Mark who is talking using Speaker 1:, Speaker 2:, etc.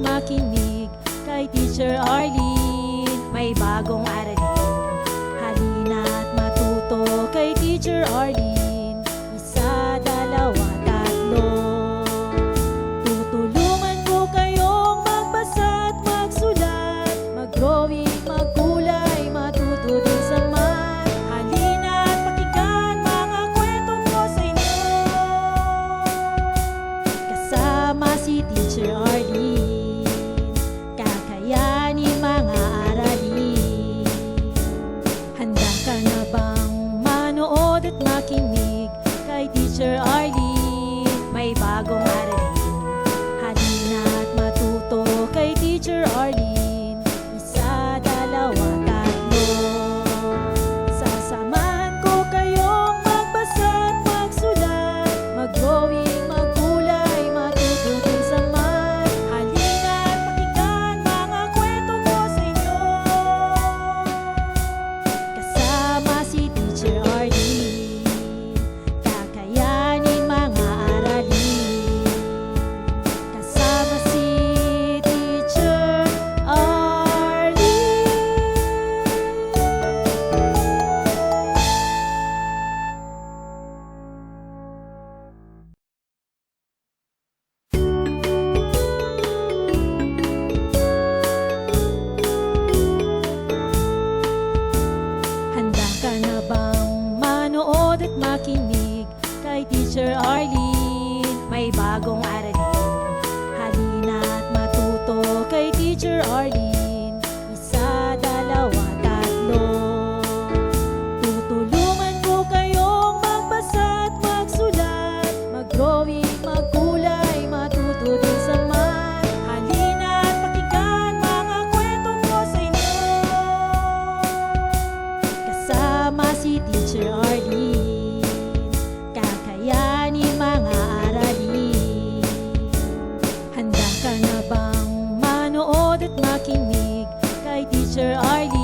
Speaker 1: makinig kay Teacher Arlene. Bagong makinig Kay Teacher Arlene